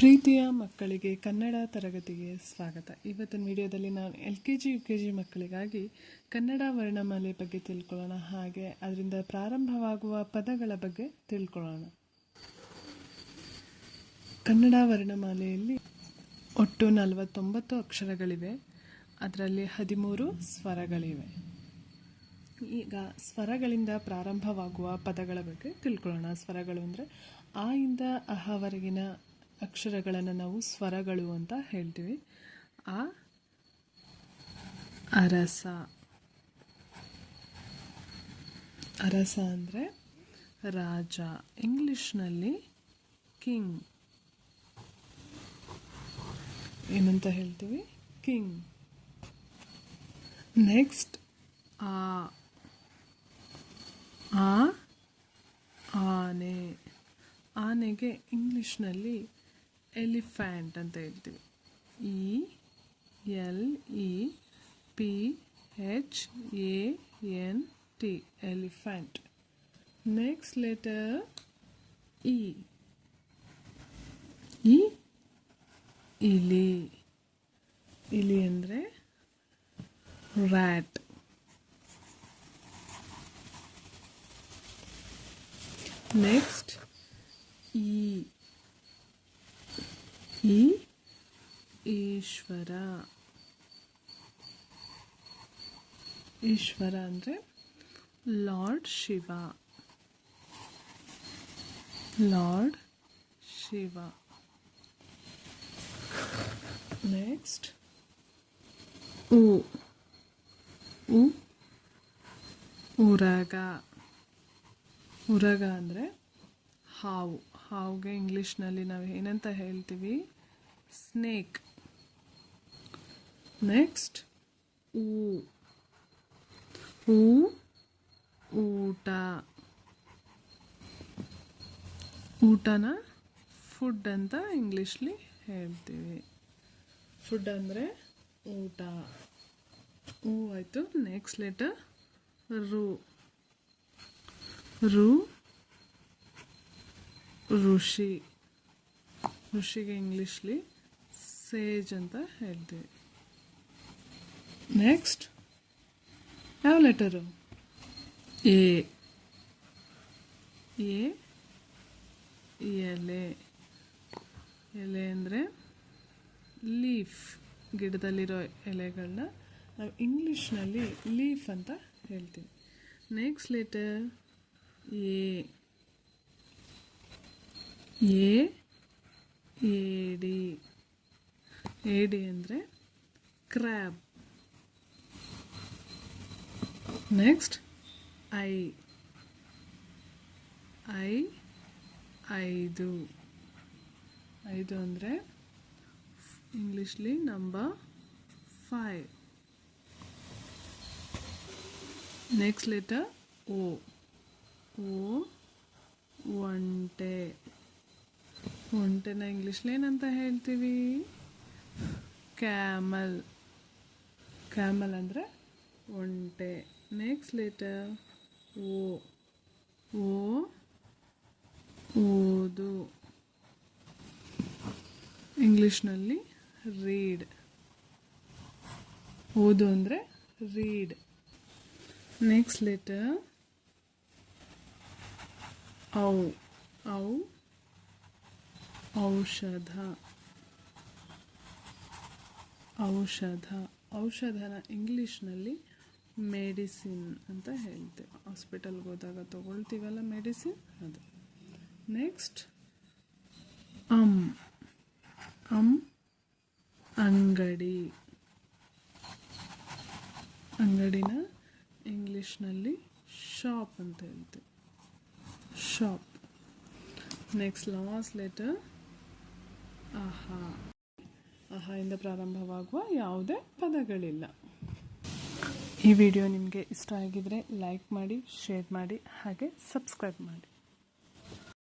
ಪ್ರೀತಿಯ ಮಕ್ಕಳಿಗೆ ಕನ್ನಡ ತರಗತಿಗೆ ಸ್ವಾಗತ. ಇವತ್ತಿನ ವಿಡಿಯೋದಲ್ಲಿ ನಾನು L K G, U K G ಮಕ್ಕಳಿಗಾಗಿ ಕನ್ನಡ ವರ್ಣಮಾಲೆ ಬಗ್ಗೆ ತಿಳ್ಕೊಳ್ಳೋಣ. ಹಾಗೆ ಅದರಿಂದ ಪ್ರಾರಂಭವಾಗುವ ಪದಗಳ ಬಗ್ಗೆ ತಿಳ್ಕೊಳ್ಳೋಣ. ಕನ್ನಡ ವರ್ಣಮಾಲೆಯಲ್ಲಿ ಒಟ್ಟು ನಲವತ್ತೊಂಬತ್ತು ಅಕ್ಷರಗಳಿವೆ. ಅದರಲ್ಲಿ ಹದಿಮೂರು ಸ್ವರಗಳಿವೆ. ಈಗ ಸ್ವರಗಳಿಂದ ಪ್ರಾರಂಭವಾಗುವ ಪದಗಳ ಬಗ್ಗೆ ತಿಳ್ಕೊಳ್ಳೋಣ. ಸ್ವರಗಳು ಅಂದರೆ ಆ ಇಂದ ಅಹವರೆಗಿನ ಅಕ್ಷರಗಳನ್ನು ನಾವು ಸ್ವರಗಳು ಅಂತ ಹೇಳ್ತೀವಿ. ಆ, ಅರಸ. ಅರಸ ಅಂದರೆ ರಾಜ. ಇಂಗ್ಲಿಷ್ನಲ್ಲಿ ಕಿಂಗ್. ಏನಂತ ಹೇಳ್ತೀವಿ? ಕಿಂಗ್. ನೆಕ್ಸ್ಟ್, ಆ ಆ, ಆನೆ. ಆನೆಗೆ ಇಂಗ್ಲಿಷ್ನಲ್ಲಿ ಎಲಿಫ್ಯಾಂಟ್ ಅಂತ ಹೇಳ್ತೀವಿ E L E P H A N T elephant next letter E ಇ ಇಲಿ ಇಲಿ ಅಂದರೆ ರ್ಯಾಟ್ ನೆಕ್ಸ್ಟ್ ಈ ಈ ಈಶ್ವರ ಈಶ್ವರ ಅಂದರೆ lord Shiva lord Shiva next ಉ ಉ ಉರಗ ಉರಗ ಅಂದರೆ ಹಾವು ಹಾವುಗೆ ಇಂಗ್ಲೀಷ್ನಲ್ಲಿ ನಾವು ಏನಂತ ಹೇಳ್ತೀವಿ? ಸ್ನೇಕ್. ನೆಕ್ಸ್ಟ್, ಊ. ಊ, ಊಟ. ಊಟನ ಫುಡ್ ಅಂತ ಇಂಗ್ಲೀಷ್ಲಿ ಹೇಳ್ತೀವಿ. ಫುಡ್ ಅಂದರೆ ಊಟ. ಊ ಆಯಿತು. ನೆಕ್ಸ್ಟ್ ಲೆಟರ್ ರು. ರು ಋಷಿ ಋಷಿಗೆ ಇಂಗ್ಲೀಷ್ಲಿ ಸೇಜ್ ಅಂತ ಹೇಳ್ತೀವಿ. ನೆಕ್ಸ್ಟ್ ಯಾವ ಲೆಟರು ಎ. ಎಲೆ. ಎಲೆ ಅಂದರೆ ಲೀಫ್ ಗಿಡದಲ್ಲಿರೋ ಎಲೆಗಳನ್ನ ನಾವು ಇಂಗ್ಲೀಷ್ನಲ್ಲಿ ಲೀಫ್ ಅಂತ ಹೇಳ್ತೀವಿ. ನೆಕ್ಸ್ಟ್ ಲೆಟರ್ ಎ. ಎ ಏಡಿ ಏಡಿ ಅಂದರೆ ಕ್ರ್ಯಾಬ್ ನೆಕ್ಸ್ಟ್ ಐ. ಐ, ಐದು. ಐದು ಅಂದರೆ ಇಂಗ್ಲೀಷ್ಲಿ ನಂಬರ್ ಫೈವ್ ನೆಕ್ಸ್ಟ್ ಲೆಟರ್ ಓ ಓ ಒಂಟೆ ಒಂಟೆನ ಇಂಗ್ಲೀಷ್ಲೇನಂತ ಹೇಳ್ತೀವಿ. ಕ್ಯಾಮಲ್ ಕ್ಯಾಮಲ್ ಅಂದರೆ ಒಂಟೆ. ನೆಕ್ಸ್ಟ್ ಲೆಟರ್ ಓ. ಓ. ಓದು. ಇಂಗ್ಲೀಷ್ನಲ್ಲಿ ರೀಡ್ ಓದು ಅಂದರೆ ರೀಡ್ ನೆಕ್ಸ್ಟ್ ಲೆಟರ್ ಔ ಔ ಔಷಧ. ಔಷಧ. ಔಷಧನ ಇಂಗ್ಲೀಷ್ನಲ್ಲಿ ಮೆಡಿಸಿನ್ ಅಂತ ಹೇಳ್ತೇವೆ ಹಾಸ್ಪಿಟಲ್ಗೆ ಹೋದಾಗ ತೊಗೊಳ್ತೀವಲ್ಲ ಮೆಡಿಸಿನ್? ಅದು. ನೆಕ್ಸ್ಟ್ ಅಮ್ ಅಮ್ ಅಂಗಡಿ. ಅಂಗಡಿನ ಇಂಗ್ಲೀಷ್ನಲ್ಲಿ ಶಾಪ್ ಅಂತ ಹೇಳ್ತೀವಿ ಶಾಪ್. Next, last letter. ಆಹಾ. ಅಹ ಇಂದ ಪ್ರಾರಂಭವಾಗುವ ಯಾವುದೇ ಪದಗಳಿಲ್ಲ. ಈ ವಿಡಿಯೋ ನಿಮಗೆ ಇಷ್ಟ ಆಗಿದ್ರೆ ಲೈಕ್ ಮಾಡಿ, ಶೇರ್ ಮಾಡಿ, ಹಾಗೆ ಸಬ್ಸ್ಕ್ರೈಬ್ ಮಾಡಿ.